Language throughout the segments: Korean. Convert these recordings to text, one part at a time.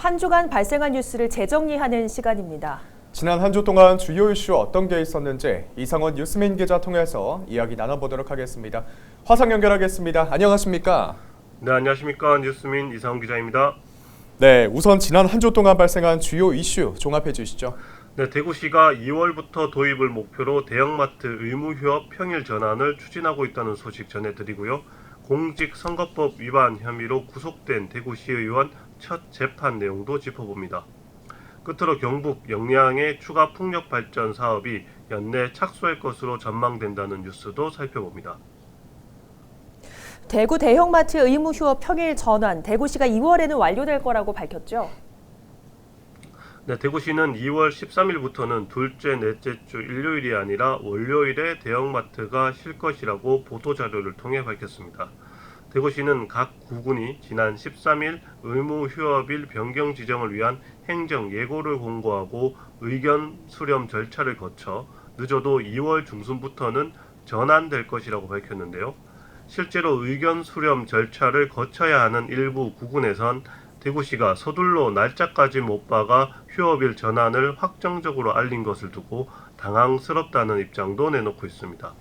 한 주간 발생한 뉴스를 재정리하는 시간입니다. 지난 한 주 동안 주요 이슈 어떤 게 있었는지 이상원 뉴스민 기자 통해서 이야기 나눠보도록 하겠습니다. 화상 연결하겠습니다. 안녕하십니까? 네, 안녕하십니까. 뉴스민 이상훈 기자입니다. 네, 우선 지난 한 주 동안 발생한 주요 이슈 종합해 주시죠. 네, 대구시가 2월부터 도입을 목표로 대형마트 의무 휴업 평일 전환을 추진하고 있다는 소식 전해드리고요. 공직선거법 위반 혐의로 구속된 대구시의원 첫 재판 내용도 짚어봅니다. 끝으로 경북 영양의 추가 풍력 발전 사업이 연내 착수할 것으로 전망된다는 뉴스도 살펴봅니다. 대구 대형마트 의무 휴업 평일 전환, 대구시가 2월에는 완료될 거라고 밝혔죠. 네, 대구시는 2월 13일부터는 둘째, 넷째 주 일요일이 아니라 월요일에 대형마트가 쉴 것이라고 보도자료를 통해 밝혔습니다. 대구시는 각 구군이 지난 13일 의무 휴업일 변경 지정을 위한 행정 예고를 공고하고 의견 수렴 절차를 거쳐 늦어도 2월 중순부터는 전환될 것이라고 밝혔는데요. 실제로 의견 수렴 절차를 거쳐야 하는 일부 구군에선 대구시가 서둘러 날짜까지 못 박아 휴업일 전환을 확정적으로 알린 것을 두고 당황스럽다는 입장도 내놓고 있습니다.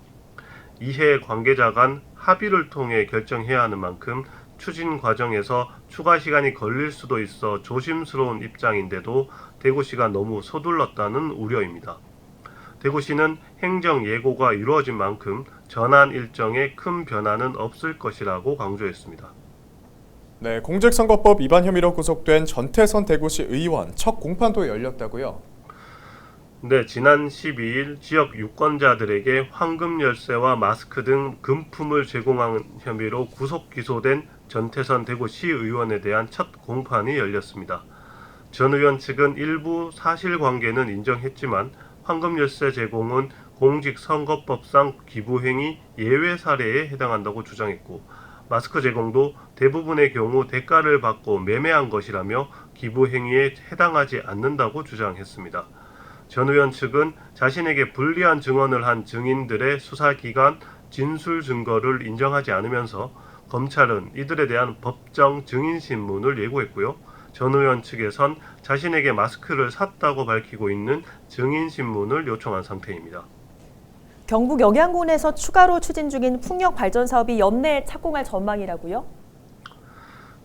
이해 관계자 간 합의를 통해 결정해야 하는 만큼 추진 과정에서 추가 시간이 걸릴 수도 있어 조심스러운 입장인데도 대구시가 너무 서둘렀다는 우려입니다. 대구시는 행정 예고가 이루어진 만큼 전환 일정에 큰 변화는 없을 것이라고 강조했습니다. 네, 공직선거법 위반 혐의로 구속된 전태선 대구시 의원 첫 공판도 열렸다고요. 네, 지난 12일 지역 유권자들에게 황금 열쇠와 마스크 등 금품을 제공한 혐의로 구속 기소된 전태선 대구시 의원에 대한 첫 공판이 열렸습니다. 전 의원 측은 일부 사실관계는 인정했지만 황금 열쇠 제공은 공직선거법상 기부행위 예외 사례에 해당한다고 주장했고 마스크 제공도 대부분의 경우 대가를 받고 매매한 것이라며 기부행위에 해당하지 않는다고 주장했습니다. 전 의원 측은 자신에게 불리한 증언을 한 증인들의 수사기관 진술 증거를 인정하지 않으면서 검찰은 이들에 대한 법정 증인 신문을 예고했고요. 전 의원 측에선 자신에게 마스크를 샀다고 밝히고 있는 증인 신문을 요청한 상태입니다. 경북 영양군에서 추가로 추진 중인 풍력 발전 사업이 연내에 착공할 전망이라고요?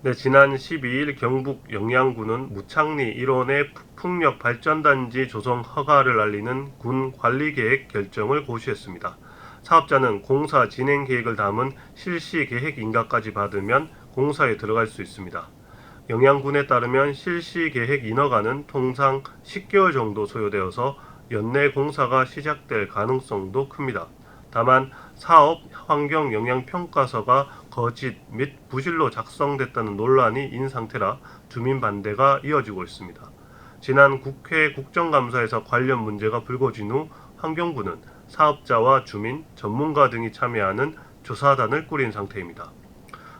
네, 지난 12일 경북 영양군은 무창리 일원의 풍력 발전단지 조성 허가를 알리는 군 관리 계획 결정을 고시했습니다. 사업자는 공사 진행 계획을 담은 실시 계획 인가까지 받으면 공사에 들어갈 수 있습니다. 영양군에 따르면 실시 계획 인허가는 통상 10개월 정도 소요되어서 연내 공사가 시작될 가능성도 큽니다. 다만 사업 환경 영향 평가서가 거짓 및 부실로 작성됐다는 논란이 인 상태라 주민 반대가 이어지고 있습니다. 지난 국회 국정감사에서 관련 문제가 불거진 후 환경부는 사업자와 주민, 전문가 등이 참여하는 조사단을 꾸린 상태입니다.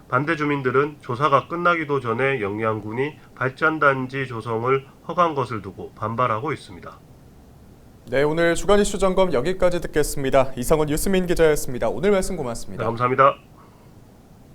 반대 주민들은 조사가 끝나기도 전에 영양군이 발전단지 조성을 허가한 것을 두고 반발하고 있습니다. 네, 오늘 주간 이슈 점검 여기까지 듣겠습니다. 이상원 뉴스민 기자였습니다. 오늘 말씀 고맙습니다. 네, 감사합니다.